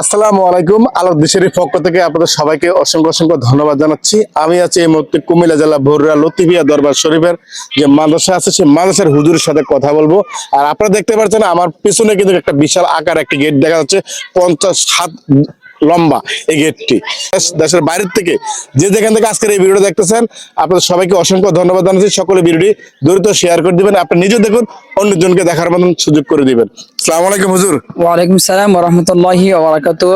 আসসালামু আলাইকুম, আলোর দেশের পক্ষ থেকে আপনাদের সবাইকে অসংখ্য অসংখ্য ধন্যবাদ জানাচ্ছি। আমি আছি এই মুহূর্তে কুমিল্লা জেলা ভোররা লতিফিয়া দরবার শরীফের যে মাদ্রাসা আছে, সেই মাদ্রাসার হুজুরের সাথে কথা বলব। আর আপনারা দেখতে পাচ্ছেন আমার পিছনে কিন্তু একটা বিশাল আকার একটি গেট দেখা যাচ্ছে। পঞ্চাশ হাত লম্বা এই গেটটি দেশের বাইরের থেকে যে যেখান থেকে আজকের এই ভিডিওটা দেখতেছেন, আপনাদের সবাইকে অসংখ্য ধন্যবাদ জানাচ্ছি। সকলে ভিডিওটি দ্রুত শেয়ার করে দিবেন। আপনি নিজে দেখুন, অন্যজনকে দেখার মতন সুযোগ করে দিবেন। সালাম আলাইকুম, হুজুর। ওয়ালাইকুম সালাম রহমতুল্লাহি ওবরাকাতু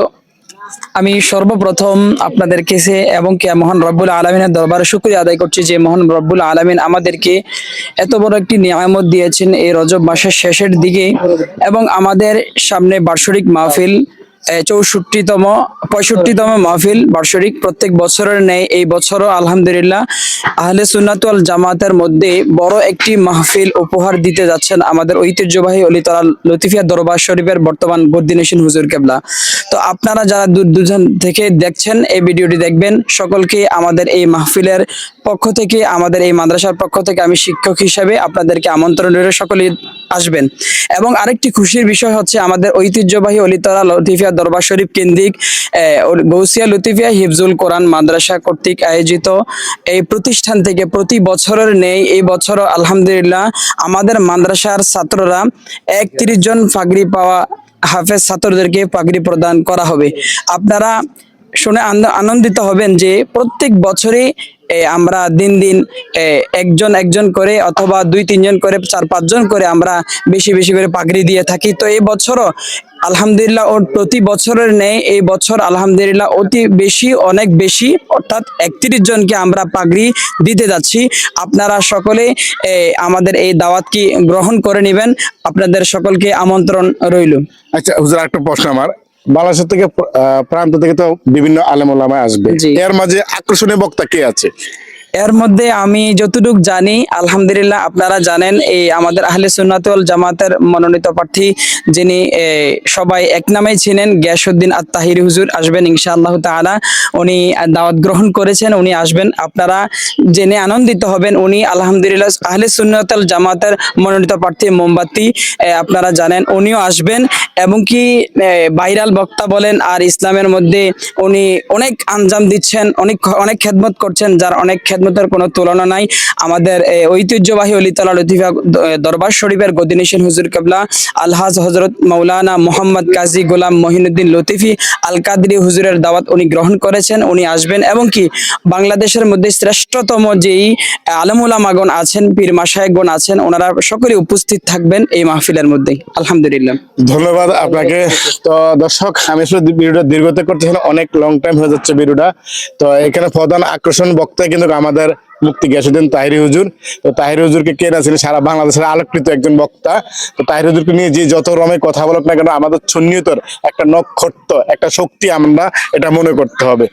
আমি সর্বপ্রথম আপনাদের কাছে এবং কে মহান রব্বুল আলমিনের দরবারে শুক্রিয়া আদায় করছি যে মহান রব্বুল আলমিন আমাদেরকে এত বড় একটি নিয়ামত দিয়েছেন এই রজব মাসের শেষের দিকে এবং আমাদের সামনে বার্ষিক মাহফিল চৌষট্টিতম, পঁয়ষট্টিতম মাহফিল বার্ষিক। প্রত্যেক বছরের নেই এই বছরও আলহামদুলিল্লাহ আহলে সুন্নাতুল জামাতের মধ্যে বড় একটি মাহফিল উপহার দিতে যাচ্ছেন আমাদের ঐতিহ্যবাহী অলিতলা লতিফিয়া দরবার শরীফের বর্তমান গদ্দিনেশন হুজুর কেবলা। তো আপনারা যারা দূর দুজন থেকে দেখছেন এই ভিডিওটি দেখবেন, সকলকে আমাদের এই মাহফিলের পক্ষ থেকে, আমাদের এই মাদ্রাসার পক্ষ থেকে আমি শিক্ষক হিসেবে আপনাদেরকে আমন্ত্রণ রইল। সকলেই আসবেন। এবং আরেকটি খুশির বিষয় হচ্ছে আমাদের ঐতিহ্যবাহী অলিতলা লতিফিয়া দরবার শরীফ কেন্দ্রিক গৌসিয়া লতিফিয়া হিফজুল কোরআন মাদ্রাসা কর্তৃক আয়োজিত এই প্রতিষ্ঠান থেকে প্রতি বছরের নেই, এই বছরও আলহামদুলিল্লাহ আমাদের মাদ্রাসার ছাত্ররা একত্রিশ জন ফাগরি পাওয়া হাফেজ ছাত্রদেরকে পাগড়ি প্রদান করা হবে। আপনারা শুনে আনন্দিত হবেন যে প্রত্যেক বছরই এ, আমরা দিন দিন একজন একজন করে অথবা দুই তিনজন করে চার পাঁচজন করে আমরা বেশি বেশি করে পাগড়ি দিয়ে থাকি। তো এই বছরও আলহামদুলিল্লাহ ওর প্রতি বছরের নেই এই বছর আলহামদুলিল্লাহ অতি বেশি অনেক বেশি অর্থাৎ একত্রিশ জনকে আমরা পাগড়ি দিতে যাচ্ছি। আপনারা সকলে আমাদের এই দাওয়াতকে গ্রহণ করে নেবেন? আপনাদের সকলকে আমন্ত্রণ রইল। আচ্ছা একটা প্রশ্ন আমার। বাংলাদেশ থেকে আহ, প্রান্ত থেকে তো বিভিন্ন আলেম ওলামা আসবে এর মাঝে আকর্ষণীয় বক্তা কে আছে? এর মধ্যে আমি যতটুকু জানি, আলহামদুলিল্লাহ আপনারা জানেন, এই আমাদের আহলে সুন্নাতুল জামাতের মনোনীত প্রার্থী যিনি সবাই এক নামেই ছিলেন, গিয়াসউদ্দিন আত তাহির হুজুর আসবেন ইনশাআল্লাহ তাআলা। উনি দাওয়াত গ্রহণ করেছেন, উনি আসবেন। আপনারা জেনে আনন্দিত হবেন, উনি আলহামদুলিল্লাহ আহলে সুন্নাতুল জামাতের মনোনীত প্রার্থী মোমবাতি আপনারা জানেন, উনিও আসবেন। এবং কি ভাইরাল বক্তা বলেন, আর ইসলামের মধ্যে উনি অনেক আঞ্জাম দিচ্ছেন, অনেক অনেক খেদমত করছেন, যার অনেক খেদমতের কোনো তুলনা নাই। আমাদের ঐতিহ্যবাহী অলিতলা লতিফা দরবার শরীফের গদিনেশন হুজুর কেবলা আলহাজ হজরত মৌলানা মোহাম্মদ কাজী গোলাম মহিনুদ্দিন লতিফি আল কাদরি হুজুরের দাওয়াত উনি গ্রহণ করেছেন উনি আসবেন। এবং কি বাংলাদেশের মধ্যে শ্রেষ্ঠতম যেই আলমুলামাগণ আছেন পীর মাসায়গণ আছেন ওনারা সকলে উপস্থিত থাকবেন এই মাহফিলের মধ্যে আলহামদুলিল্লাহ। ধন্যবাদ আপনাকে। তো দর্শক আমি আসলে ভিডিওটা দীর্ঘতে করতেছি না, অনেক লং টাইম হয়ে যাচ্ছে ভিডিওটা। তো এখানে প্রধান আকর্ষণ বক্তা কিন্তু আমাদের মুক্তি গিয়াসুদ্দিন তাহিরি হুজুর। তো তাহির হুজুরকে কে না ছিল সারা বাংলাদেশের আলোকৃত একজন বক্তা। তো তাহিরি হুজুরকে নিয়ে যে যত রমে কথা বলুক না কেন, আমাদের সন্নিহিতর একটা নক্ষত্র, একটা শক্তি আমরা, এটা মনে করতে হবে।